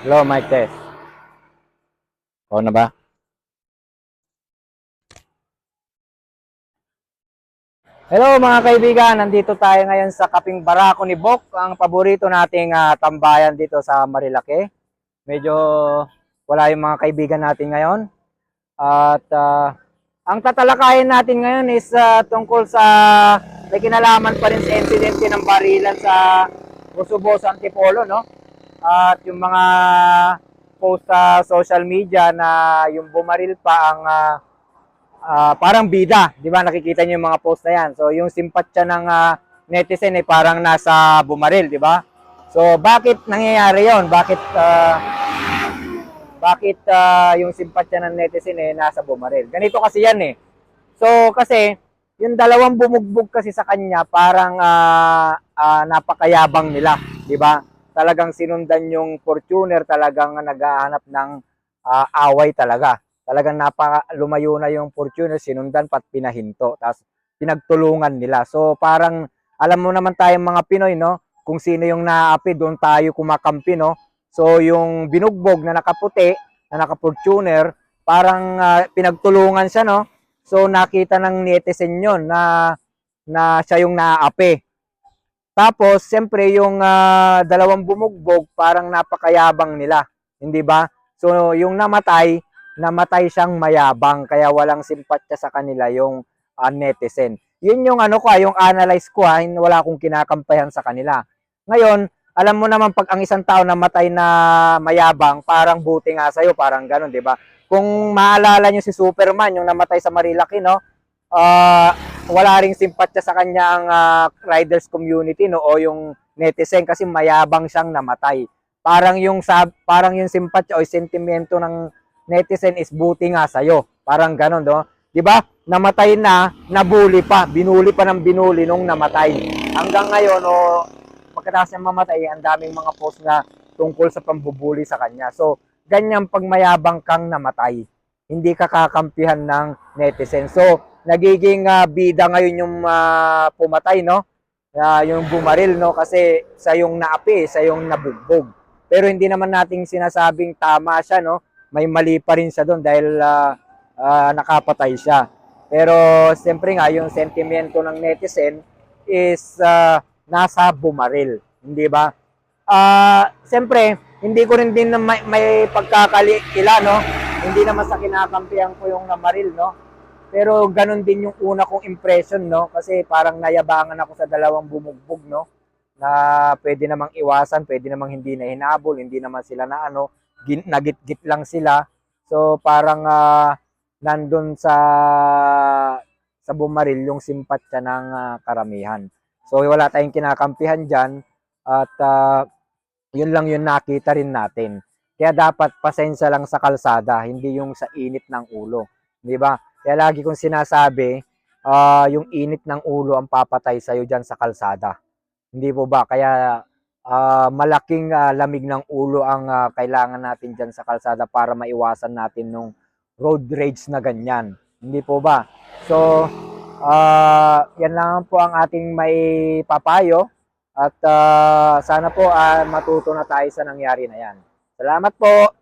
Hello, mic test. Oo na ba? Hello mga kaibigan, nandito tayo ngayon sa Kaping Barako ni Bok, ang paborito nating ah, tambayan dito sa Marilake. Medyo wala yung mga kaibigan natin ngayon. At ah, ang tatalakayin natin ngayon is ah, tungkol sa may kinalaman pa rin sa insidente ng barilan sa Busubo, Antipolo, no? At yung mga post sa social media na yung bumaril pa ang ah, ah, parang bida, 'di ba? Nakikita niyo yung mga post na 'yan. So yung simpatsya ng ah, netizen ay parang nasa bumaril, 'di ba? So bakit nangyayari 'yon? Bakit ah, bakit ah, yung simpatsya ng netizen eh nasa bumaril? Ganito kasi 'yan eh. So kasi yung dalawang bumugbog kasi sa kanya parang ah, ah, napakayabang nila, 'di ba? Talagang sinundan yung Fortuner, talagang naghahanap ng ah, away talaga talagang napaka lumayo na yung Fortuner, sinundan pat pinahinto. Tapos pinagtulungan nila. So parang alam mo naman tayong mga Pinoy, no? Kung sino yung naapi, doon tayo kumakampi, no? So yung binugbog na nakaputi, na naka-Fortuner, parang ah, pinagtulungan siya, no? So nakita ng netizen yun na na siya yung naapi. Tapos, siyempre, yung ah, dalawang bumugbog, parang napakayabang nila. Hindi ba? So, yung namatay, namatay siyang mayabang kaya walang simpatya sa kanila yung ah, netizen. Yun yung ano ko, ah, yung analyze ko ha, wala akong kinakampayan sa kanila. Ngayon, alam mo naman pag ang isang tao namatay na mayabang, parang buti nga sa'yo, parang ganun, di ba? Kung maalala nyo si Superman, yung namatay sa Marilaki, no? Ah, wala ring simpatya sa kanya ang ah, riders community, no? O yung netizen kasi mayabang siyang namatay. Parang yung sab parang yung simpatya o sentimento ng netizen is buti nga sa'yo. Parang ganon, do. 'Di ba? Namatay na, nabuli pa, binuli pa ng binuli nung namatay. Hanggang ngayon, o pagkatapos niya mamatay, ang daming mga post na tungkol sa pambubuli sa kanya. So, ganyan pag mayabang kang namatay, hindi ka kakampihan ng netizen. So, nagiging ah, bida ngayon yung ah, pumatay, no? Ah, yung bumaril, no? Kasi sa yung naapi, sa yung nabugbog. Pero hindi naman nating sinasabing tama siya, no? May mali pa rin siya doon dahil ah, ah, nakapatay siya. Pero siyempre nga, yung sentimento ng netizen is ah, nasa bumaril. Hindi ba? Ah, siyempre, hindi ko rin din may, may pagkakalikila, no? Hindi naman sa kinakampihan ko yung namaril, no? Pero ganun din yung una kong impression, no? Kasi parang nayabangan ako sa dalawang bumugbog, no? Na pwede namang iwasan, pwede namang hindi na hinabol, hindi naman sila na ano, nagit-git lang sila. So parang ah, nandun sa sa bumaril yung simpatya ng ah, karamihan. So wala tayong kinakampihan diyan at ah, yun lang yung nakita rin natin. Kaya dapat pasensya lang sa kalsada, hindi yung sa init ng ulo, 'di ba? Kaya lagi kong sinasabi, ah, yung init ng ulo ang papatay sa iyo diyan sa kalsada. Hindi po ba? Kaya ah, malaking ah, lamig ng ulo ang ah, kailangan natin diyan sa kalsada para maiwasan natin nung road rage na ganyan. Hindi po ba? So, ah, yan lang po ang ating may papayo at ah, sana po ah, matuto na tayo sa nangyari na yan. Salamat po!